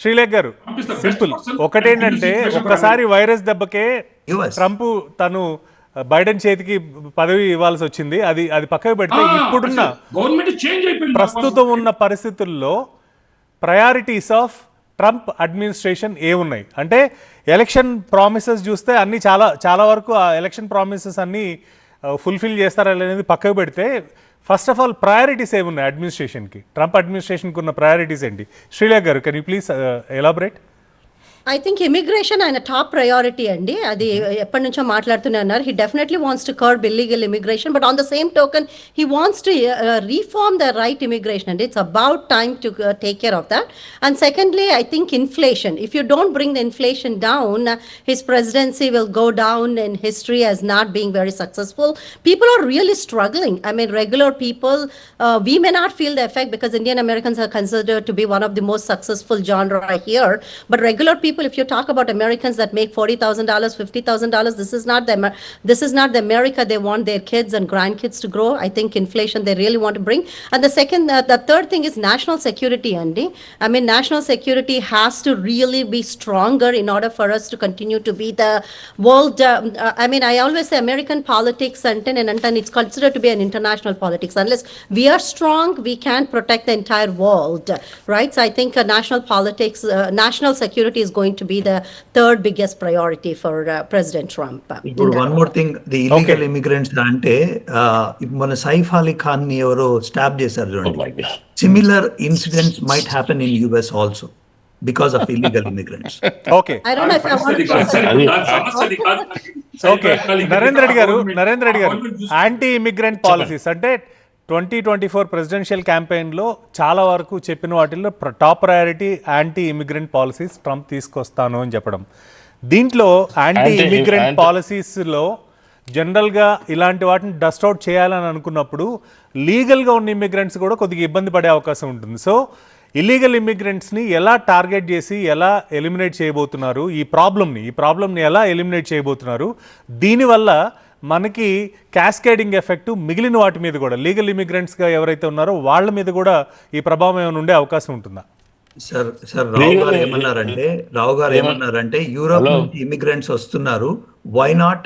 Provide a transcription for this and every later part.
శ్రీలేఖ్ గారు సింపుల్. ఒకటేంటంటే ఒక్కసారి వైరస్ దెబ్బకే. ట్రంప్ తను బైడెన్ చేతికి పదవి ఇవ్వాల్సి వచ్చింది. అది అది పక్కకు పెడితే ఇప్పుడున్న గవర్నమెంట్ చేంజ్ అయిపోయింది. ప్రస్తుతం ఉన్న పరిస్థితుల్లో ప్రయారిటీస్ ఆఫ్ ట్రంప్ అడ్మినిస్ట్రేషన్ ఏమున్నాయి అంటే ఎలక్షన్ ప్రామిసెస్ చూస్తే అన్ని చాలా చాలా వరకు ఆ ఎలక్షన్ ప్రామిసెస్ అన్ని ఫుల్ఫిల్ చేస్తారా అనేది పక్కకు పెడితే ఫస్ట్ ఆఫ్ ఆల్ ప్రయారిటీస్ ఏమున్నాయి అడ్మినిస్ట్రేషన్కి ట్రంప్ అడ్మినిస్ట్రేషన్కి ఉన్న ప్రయారిటీస్ ఏంటి? Srilekha garu can you please elaborate I think immigration ఆయన టాప్ ప్రయారిటీ అండి. అది ఎప్పటి నుంచో మాట్లాడుతూనే ఉన్నారు. He definitely wants to curb illegal immigration but on the same token he wants to reform the right immigration అండి. It's about time to take care of that and secondly I think inflation if you don't bring the inflation down his presidency will go down in history as not being very successful people are really struggling I mean regular people we may not feel the effect because Indian Americans are considered to be one of the most successful genre here. But regular people, if you talk about Americans that make forty thousand dollars, fifty thousand dollars, this is not the this is not the America they want their kids and grandkids to grow. I think inflation they really want to bring. And the second, uh, the third thing is national security, Andy. I mean, national security has to really be stronger in order for us to continue to be the world. Um, uh, I mean, I always say American politics and and, and it's considered to be an international politics. Unless we are strong, we can't protect the entire world, right? So I think uh, national politics, uh, national security is going to be the third biggest priority for uh, President Trump. uh, in ఇప్పుడు that one more thing the illegal immigrants అంటే ఆ, ఇప్పుడు మన సైఫ్ అలీ ఖాన్ని ఎవరో stop చేశారు Oh చూడండి God. Similar incidents might happen in US also because of illegal immigrants okay I don't know if I want to. అది-. Okay Narendra Reddy garu Narendra Reddy garu anti immigrant policies అంటే twenty twenty four presidential క్యాంపెయిన్లో చాలా వరకు చెప్పిన వాటిల్లో top priority anti immigrant policies Trump తీసుకొస్తాను అని చెప్పడం. దీంట్లో యాంటీ ఇమిగ్రెంట్ పాలసీస్లో జనరల్గా ఇలాంటి వాటిని డస్ట్ అవుట్ చేయాలని అనుకున్నప్పుడు లీగల్గా ఉన్న ఇమిగ్రెంట్స్ కూడా కొద్దిగా ఇబ్బంది పడే అవకాశం ఉంటుంది. సో ఇల్లీగల్ ఇమిగ్రెంట్స్ని ఎలా టార్గెట్ చేసి ఎలా ఎలిమినేట్ చేయబోతున్నారు ఈ ప్రాబ్లమ్ని ఈ ప్రాబ్లమ్ని ఎలా ఎలిమినేట్ చేయబోతున్నారు దీనివల్ల మనకి క్యాస్కేడింగ్ ఎఫెక్ట్ మిగిలిన వాటి మీద కూడా లీగల్ ఇమిగ్రెంట్స్గా ఎవరైతే ఉన్నారో వాళ్ళ మీద కూడా ఈ ప్రభావం ఏమైనా ఉండే అవకాశం ఉంటుందా? సార్ సార్ రావు గారు ఏమన్నారంటే రావు గారు ఏమన్నారంటే యూరోప్ నుంచి ఇమిగ్రెంట్స్ వస్తున్నారు why not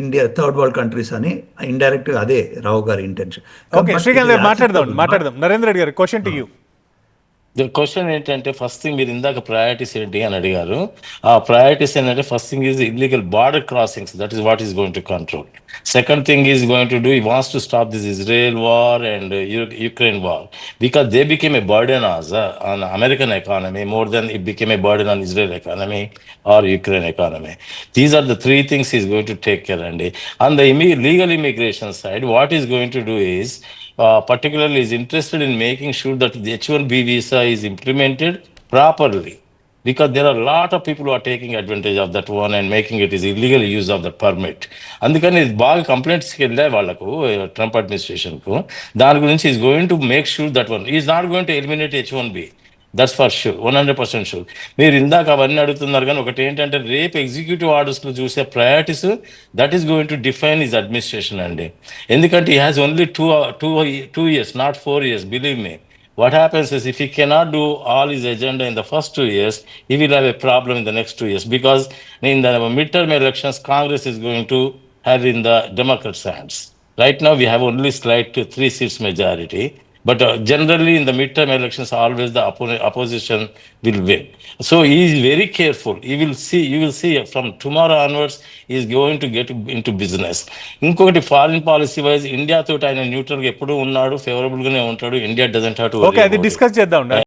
India third world countries అని ఇండైరెక్ట్ అదే రావు గారి ఇంటెన్షన్. ఓకే శ్రీకాంత్ గారు మాట్లాడదాం మాట్లాడదాం. నరేంద్ర రెడ్డి గారు క్వశ్చన్ టు యూ. క్వశ్చన్ ఏంటంటే ఫస్ట్ థింగ్ మీరు ఇందాక ప్రయారిటీస్ ఏంటి అని అడిగారు. ఆ ప్రయారిటీస్ ఏంటంటే first thing is illegal border crossings that is what he's going to control second thing he's going to do he wants to stop this Israel war and Ukraine war because they became a burden as on American economy more than it became a burden on Israel economy or Ukraine economy these are the three things he's going to take care అండి on the illegal immigration side what he's going to do is particularly he's interested in making sure that the H one B visa is implemented properly because there are lot of people are taking advantage of that one and making it is illegal use of that permit అందుకని బాగా కంప్లైంట్స్కి వెళ్ళాయి వాళ్ళకు Trump అడ్మినిస్ట్రేషన్కు దాని గురించి he's going to make sure that one is not going to eliminate H one B that's for sure one hundred percent sure మీరు ఇందాక అవన్నీ అడుగుతున్నారు కానీ ఒకటి ఏంటంటే రేపు ఎగ్జిక్యూటివ్ ఆర్డర్స్ ఆర్డర్స్లో చూసే priorities that he's going to define is administration అండి. ఎందుకంటే he has only two two two years not four years believe me what happens is if you cannot do all his agenda in the first two years he will have a problem in the next two years because in the mid term elections Congress is going to have in the Democrats hands right now we have only slight three seats majority but generally in the mid term elections always the oppo opposition will win so he's very careful you will see you will see from tomorrow onwards he's going to get in to business ఇంకొకటి foreign policy wise India తోటి ఆయన న్యూట్రల్గా ఎప్పుడు ఉన్నాడు ఫేవరబుల్గానే ఉంటాడు India doesn't have discuss చేద్దాం.